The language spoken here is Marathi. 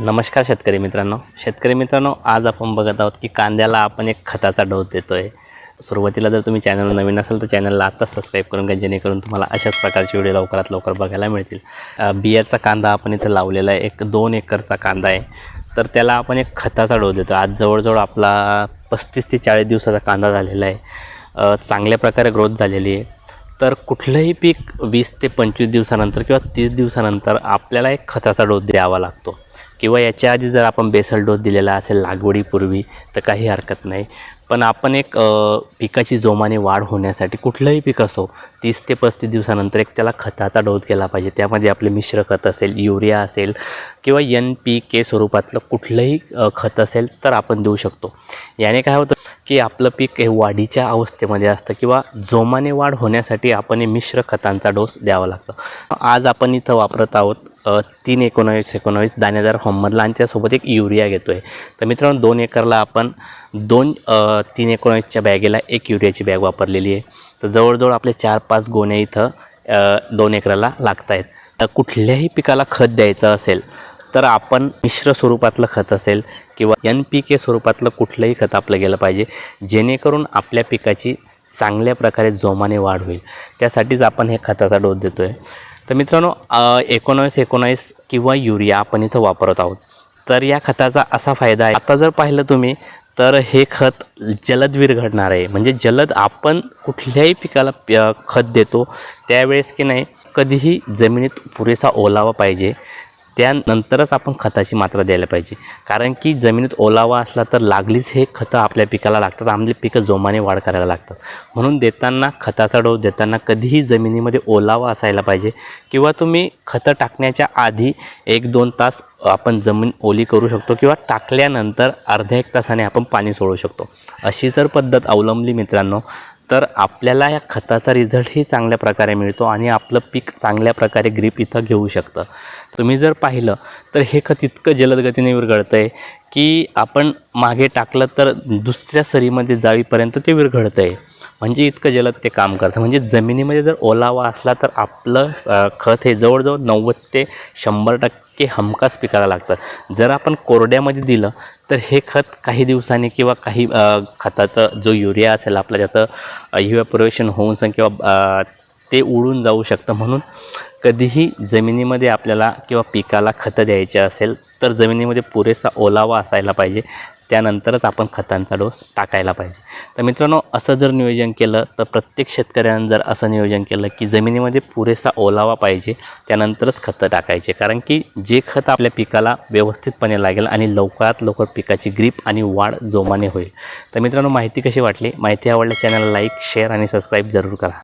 नमस्कार शेतकरी मित्रांनो. शेतकरी मित्रांनो आज आपण बघत आहोत की कांद्याला आपण एक खताचा डोस देतो आहे सुरुवातीला जर तुम्ही चॅनल नवीन असाल तर चॅनलला आत्ता सबस्क्राईब करून घ्या जेणेकरून तुम्हाला अशाच प्रकारचे व्हिडिओ लवकरात लवकर बघायला मिळतील. बियाचा कांदा आपण इथं लावलेला आहे. एक दोन एकरचा कांदा आहे. तर त्याला आपण एक खताचा डोस देतो आज जवळजवळ आपला पस्तीस ते चाळीस दिवसाचा कांदा झालेला आहे. चांगल्या प्रकारे ग्रोथ झालेली आहे. तर कुठलंही पीक वीस ते पंचवीस दिवसानंतर किंवा तीस दिवसानंतर आपल्याला एक खताचा डोस द्यावा लागतो. किंवा याच्या आधी जर आपण बेसल डोस दिलेला असेल लागवडीपूर्वी तर काही हरकत नाही. पण आपण एक पिकाची जोमाने वाढ होण्यासाठी कुठलंही पीक असो तीस ते पस्तीस दिवसानंतर एक त्याला खताचा डोस केला पाहिजे. त्यामध्ये आपले मिश्र खत असेल युरिया असेल किंवा एन पी के स्वरूपातलं कुठलंही खत असेल तर आपण देऊ शकतो. याने काय होतं की आपलं पीक हे वाढीच्या अवस्थेमध्ये असतं किंवा जोमाने वाढ होण्यासाठी आपण हे मिश्र खतांचा डोस द्यावा लागतो. आज आपण इथं वापरत आहोत तीन एकोणावीस एकोणावीस दाणेदार फॉर्मरला आणि त्यासोबत एक युरिया घेतो आहे तर मित्रांनो दोन एकरला आपण दोन तीन एकोणावीसच्या बॅगेला एक युरियाची बॅग वापरलेली आहे. तर जवळजवळ आपले चार पाच गोण्या इथं दोन एकराला लागत आहेत तर कुठल्याही पिकाला खत द्यायचं असेल तर आपण मिश्र स्वरूपातलं खत असेल किंवा एन पी के स्वरूपातलं कुठलंही खत आपलं गेलं पाहिजे जेणेकरून आपल्या पिकाची चांगल्या प्रकारे जोमाने वाढ होईल. त्यासाठीच आपण हे खताचा डोस देतो आहे तर मित्रांनो एकोणावीस एकोणावीस किंवा युरिया आपण इथं वापरत आहोत. तर या खताचा असा फायदा आहे आता जर पाहिलं तुम्ही तर हे खत जलद विरघडणार आहे. म्हणजे जलद आपण कुठल्याही पिकाला प- खत देतो त्यावेळेस की नाही कधीही जमिनीत पुरेसा ओलावा पाहिजे. त्यानंतरच आपण खताची मात्रा द्यायला पाहिजे. कारण की जमिनीत ओलावा असला तर लागलीच हे खतं आपल्या पिकाला लागतात. आपली पिकं जोमाने वाढ करायला लागतात. म्हणून देताना खताचा डोस देताना कधीही जमिनीमध्ये ओलावा असायला पाहिजे किंवा तुम्ही खतं टाकण्याच्या आधी एक दोन तास आपण जमीन ओली करू शकतो किंवा टाकल्यानंतर अर्ध्या एक तासाने आपण पाणी सोडू शकतो. अशी जर पद्धत अवलंबली मित्रांनो तर आपल्याला या खताचा रिझल्टही चांगल्या प्रकारे मिळतो आणि आपलं पीक चांगल्या प्रकारे ग्रीप इथं घेऊ शकतं. तुम्ही जर पाहिलं तर हे खत इतकं जलदगतीने विरघळतं आहे की आपण मागे टाकलं तर दुसऱ्या सरीमध्ये जावीपर्यंत ते विरघळतं आहे म्हणजे इतकं जलद ते काम करतं. म्हणजे जमिनीमध्ये जर ओलावा असला तर आपलं खत हे जवळजवळ नव्वद ते शंभर टक्के हमखास पिकाला लागतात. जर आपण कोरड्यामध्ये दिलं तर हे खत काही दिवसांनी किंवा काही खताचं जो युरिया असेल आपलं त्याचं इव्हॅपोरेशन होऊन सांग किंवा ते उडून जाऊ शकतं म्हणून कधीही जमिनीमध्ये आपल्याला किंवा पिकाला खतं द्यायचे असेल तर जमिनीमध्ये पुरेसा ओलावा असायला पाहिजे. त्यानंतरच आपण खतांचा डोस टाकायला पाहिजे. तर मित्रांनो असं जर नियोजन केलं तर प्रत्येक शेतकऱ्यानं जर असं नियोजन केलं की जमिनीमध्ये पुरेसा ओलावा पाहिजे त्यानंतरच खतं टाकायचे. कारण की जे खत आपल्या पिकाला व्यवस्थितपणे लागेल आणि लवकरात लवकर पिकाची ग्रीप आणि वाढ जोमाने होईल. तर मित्रांनो माहिती कशी वाटली? माहिती आवडल्या चॅनलला लाईक शेअर आणि सबस्क्राईब जरूर करा.